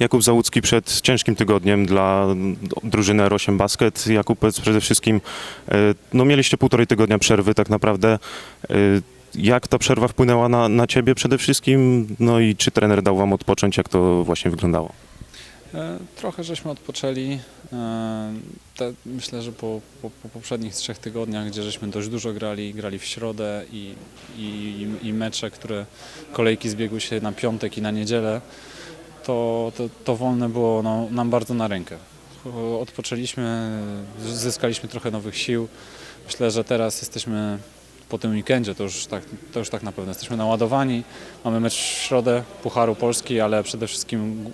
Jakub Załucki przed ciężkim tygodniem dla drużyny R8 Basket. Jakub, przede wszystkim, e, no mieliście półtorej tygodnia przerwy tak naprawdę. E, Jak ta przerwa wpłynęła na, na ciebie przede wszystkim? No i czy trener dał wam odpocząć? Jak to właśnie wyglądało? E, Trochę żeśmy odpoczęli. Myślę, że po, po, po poprzednich trzech tygodniach, gdzie żeśmy dość dużo grali, grali w środę i, i, i mecze, które kolejki zbiegły się na piątek i na niedzielę, to, to, to wolne było no, nam bardzo na rękę. Odpoczęliśmy, zyskaliśmy trochę nowych sił. Myślę, że teraz jesteśmy po tym weekendzie, to już tak, to już tak na pewno jesteśmy naładowani. Mamy mecz w środę Pucharu Polski, ale przede wszystkim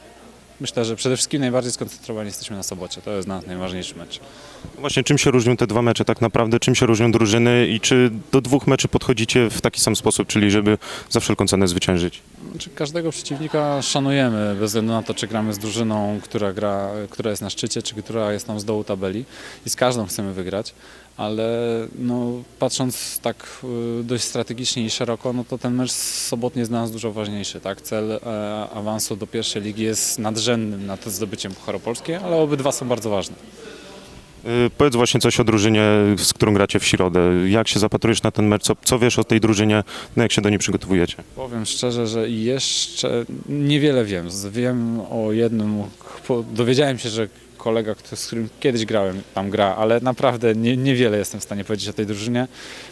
Myślę, że przede wszystkim najbardziej skoncentrowani jesteśmy na sobocie. To jest dla nas najważniejszy mecz. Właśnie czym się różnią te dwa mecze tak naprawdę? Czym się różnią drużyny i czy do dwóch meczy podchodzicie w taki sam sposób, czyli żeby za wszelką cenę zwyciężyć? Znaczy, każdego przeciwnika szanujemy, bez względu na to, czy gramy z drużyną, która, gra, która jest na szczycie, czy która jest tam z dołu tabeli. I z każdą chcemy wygrać, ale no, patrząc tak y, dość strategicznie i szeroko, no to ten mecz sobotni jest dla nas dużo ważniejszy. Tak? Cel e, awansu do pierwszej ligi jest nadrzędnym nad zdobyciem Pucharu Polskiej, ale obydwa są bardzo ważne. Yy, Powiedz właśnie coś o drużynie, z którą gracie w środę. Jak się zapatrujesz na ten mecz? Co, co wiesz o tej drużynie? No jak się do niej przygotowujecie? Powiem szczerze, że jeszcze niewiele wiem. Wiem o jednym, dowiedziałem się, że kolega, z którym kiedyś grałem, tam gra, ale naprawdę nie, niewiele jestem w stanie powiedzieć o tej drużynie.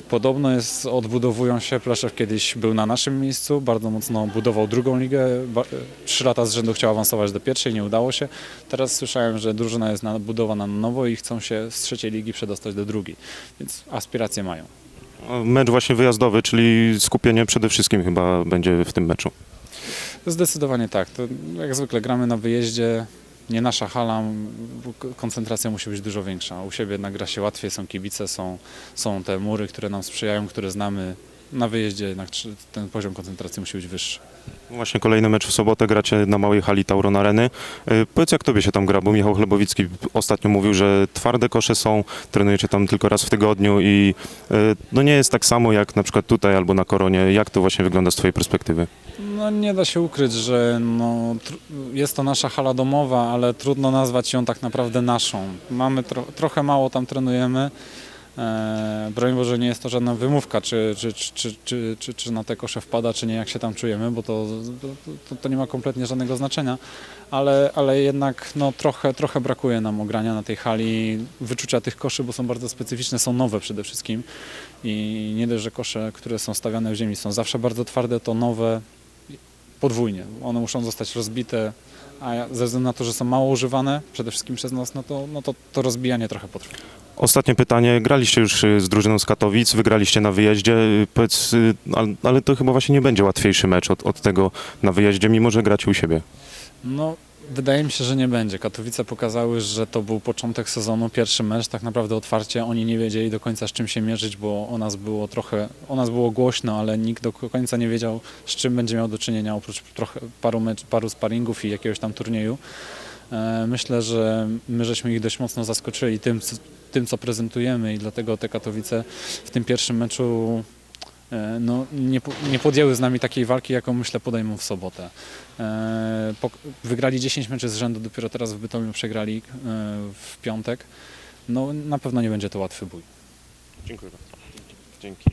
Podobno jest, odbudowują się, Plaszew kiedyś był na naszym miejscu, bardzo mocno budował drugą ligę, trzy lata z rzędu chciał awansować do pierwszej, nie udało się. Teraz słyszałem, że drużyna jest na, budowana na nowo i chcą się z trzeciej ligi przedostać do drugiej, więc aspiracje mają. Mecz właśnie wyjazdowy, czyli skupienie przede wszystkim chyba będzie w tym meczu. Zdecydowanie tak. To jak zwykle gramy na wyjeździe, nie nasza hala, koncentracja musi być dużo większa. U siebie jednak gra się łatwiej, są kibice, są, są te mury, które nam sprzyjają, które znamy. Na wyjeździe jednak ten poziom koncentracji musi być wyższy. Właśnie kolejny mecz w sobotę gracie na małej hali Tauron Areny. Yy, Powiedz jak tobie się tam gra, bo Michał Chlebowicki ostatnio mówił, że twarde kosze są, trenujecie tam tylko raz w tygodniu i yy, no nie jest tak samo jak na przykład tutaj albo na Koronie. Jak to właśnie wygląda z twojej perspektywy? No nie da się ukryć, że no, jest to nasza hala domowa, ale trudno nazwać ją tak naprawdę naszą. Mamy tro- trochę mało tam trenujemy. E, broń Boże, nie jest to żadna wymówka, czy, czy, czy, czy, czy, czy, na te kosze wpada, czy nie, jak się tam czujemy, bo to, to, to nie ma kompletnie żadnego znaczenia, ale, ale jednak no, trochę, trochę brakuje nam ogrania na tej hali, wyczucia tych koszy, bo są bardzo specyficzne, są nowe przede wszystkim i nie dość, że kosze, które są stawiane w ziemi są zawsze bardzo twarde, to nowe podwójnie. One muszą zostać rozbite, a ze względu na to, że są mało używane, przede wszystkim przez nas, no to, no to, to rozbijanie trochę potrwa. Ostatnie pytanie. Graliście już y, z drużyną z Katowic, wygraliście na wyjeździe. Y, Powiedz, y, al- ale to chyba właśnie nie będzie łatwiejszy mecz od, od tego na wyjeździe, mimo że gracie u siebie. No, wydaje mi się, że nie będzie. Katowice pokazały, że to był początek sezonu, pierwszy mecz, tak naprawdę otwarcie. Oni nie wiedzieli do końca z czym się mierzyć, bo o nas było trochę, o nas było głośno, ale nikt do końca nie wiedział z czym będzie miał do czynienia, oprócz trochę paru, mecz, paru sparingów i jakiegoś tam turnieju. E, Myślę, że my żeśmy ich dość mocno zaskoczyli tym, co- tym co prezentujemy i dlatego te Katowice w tym pierwszym meczu e, no, nie, nie podjęły z nami takiej walki, jaką myślę podejmą w sobotę. E, Wygrali 10 meczy z rzędu, dopiero teraz w Bytomiu przegrali w piątek. No, na pewno nie będzie to łatwy bój. Dziękuję bardzo. Dzięki.